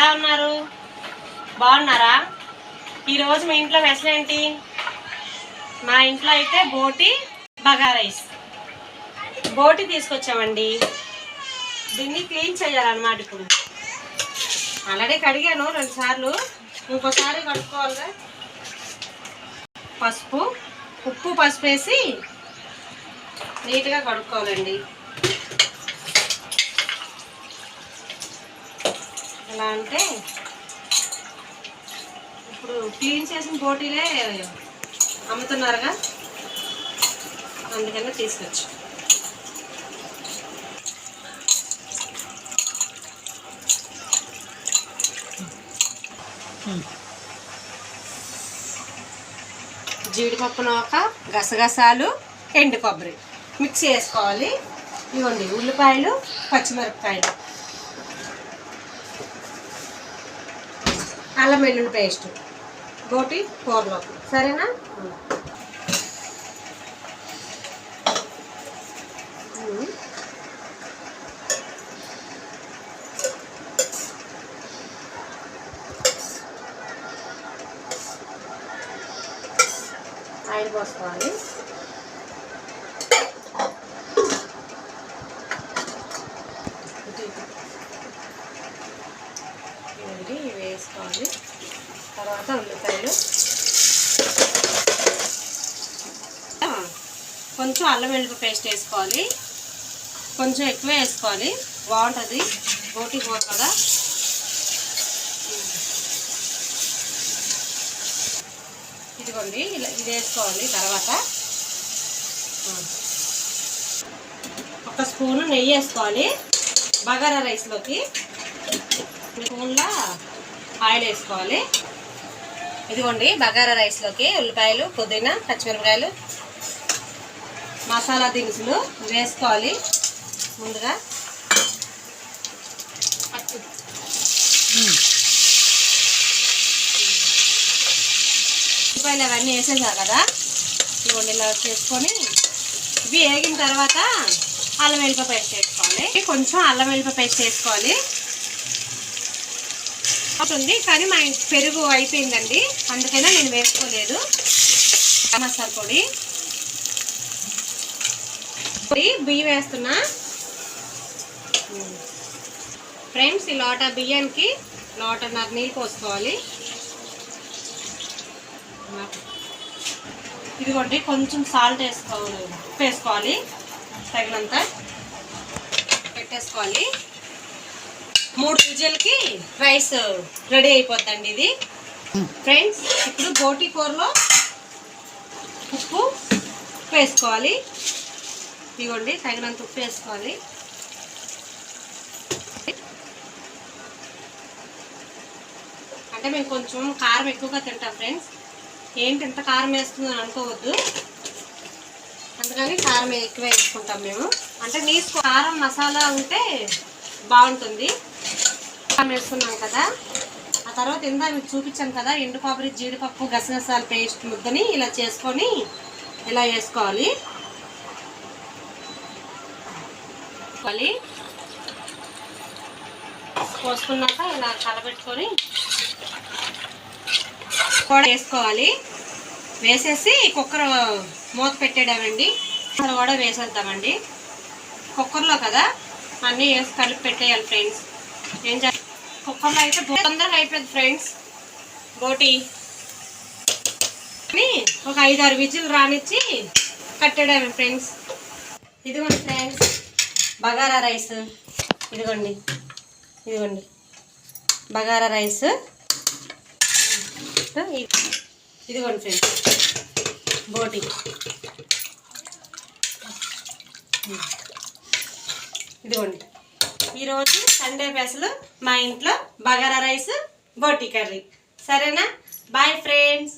ఎలా ఉన్నారు? బాగున్నారా? ఈరోజు మీ ఇంట్లో మెసలు ఏంటి? మా ఇంట్లో అయితే బోటి బగా రైస్. బోటి తీసుకొచ్చామండి. దీన్ని క్లీన్ చేయాలన్నమాట ఇప్పుడు. ఆల్రెడీ కడిగాను రెండు సార్లు. ఇంకోసారి కడుక్కోవాలిగా. పసుపు ఉప్పు పసుపు వేసి నీట్గా కడుక్కోవాలండి. ఎలా అంటే ఇప్పుడు క్లీన్ చేసిన బోటీలే అమ్ముతున్నారుగా. అందుకనే తీసుకొచ్చు. జీడిపప్పు నూక గసగసాలు ఎండు కొబ్బరి. మిక్స్ చేసుకోవాలి. ఇవ్వండి ఉల్లిపాయలు పచ్చిమిరపకాయలు. అల్లం వెల్లుల్లి పేస్ట్. బోటి కూరలో. సరేనా? ఆయిల్ పోసుకోవాలి ఇవండి ఇవి వేసుకోవాలి తర్వాత ఉల్లిపాయలు. కొంచెం అల్లం వెల్లుల్లి పేస్ట్ వేసుకోవాలి. కొంచెం ఎక్కువ వేసుకోవాలి. బాగుంటుంది. బోటి కూర కదా. ఇదిగోండి ఇలా ఇది వేసుకోవాలి తర్వాత. ఒక స్పూను నెయ్యి వేసుకోవాలి. బగారా రైస్లోకి. స్పూన్లో ఆయిల్ వేసుకోవాలి. ఇదిగోండి బగారా రైస్లోకి ఉల్లిపాయలు పుదీనా పచ్చిమిరపకాయలు మసాలా దినుసులు వేసుకోవాలి. ముందుగా ఉల్లిపాయలు అవన్నీ వేసేసా కదా. ఇవ్వండి ఇలా చేసుకొని ఇవి వేగిన తర్వాత అల్లం వెల్లిపాయ పేస్ట్ వేసుకోవాలి. కొంచెం అల్లం వెల్లిపాయ పేస్ట్ వేసుకోవాలి. ఉంది కానీ మా ఇంటి పెరుగు అయిపోయిందండి. అందుకనే నేను వేసుకోలేదు. మసాలా పొడి. పొడి బియ్యం వేస్తున్నా. ఫ్రెండ్స్ ఈ లోట బియ్యానికి లోటన్నర నీళ్ళు పోసుకోవాలి. ఇదిగోండి కొంచెం సాల్ట్ వేసుకోవాలి ఉప్పు వేసుకోవాలి. తగినంత పెట్టేసుకోవాలి. మూడు విజిల్కి రైస్ రెడీ అయిపోద్దండి ఇది. ఫ్రెండ్స్ ఇప్పుడు బోటి కూరలో ఉప్పు ఉప్పు వేసుకోవాలి. ఇదిగోండి తగినంత ఉప్పు వేసుకోవాలి. అంటే మేము కొంచెం కారం ఎక్కువగా తింటాం ఫ్రెండ్స్. ఏంటి ఇంత కారం వేస్తుందని అనుకోవద్దు. అందుకని కారం ఎక్కువ వేసుకుంటాం మేము. అంటే నీసు కారం మసాలా ఉంటే బాగుంటుంది. కారం వేసుకున్నాం కదా. ఆ తర్వాత ఇందా మీకు చూపించాను కదా ఎండు కొబ్బరి జీడిపప్పు గసగసాల పేస్ట్ ముద్దని ఇలా చేసుకొని ఇలా వేసుకోవాలి. పోసుకున్నాక ఇలా కలబెట్టుకొని కూడా వేసుకోవాలి. వేసేసి కుక్కర్ మూత పెట్టేయడమండి. అసలు కూడా వేసేద్దామండి. కుక్కర్లో కదా అన్నీ వేసి కలిపి పెట్టేయాలి ఫ్రెండ్స్. ఏం చేస్తాం కుక్కర్లో అయితే తొందరగా అయిపోయింది ఫ్రెండ్స్. బోటి. అని ఒక ఐదారు విజులు రానిచ్చి కట్టేయడమే ఫ్రెండ్స్. ఇదిగోండి ఫ్రెండ్స్. బగారా రైస్. ఇదిగోండి. ఇదిగోండి. బగారా రైస్. ఇదిగోండి ఫ్రెండ్స్. బోటి. ఇదిగోండి. ఈరోజు సండే స్పెషల్ మా ఇంట్లో బగారా రైస్ బోటి కర్రీ. సరేనా? Bye friends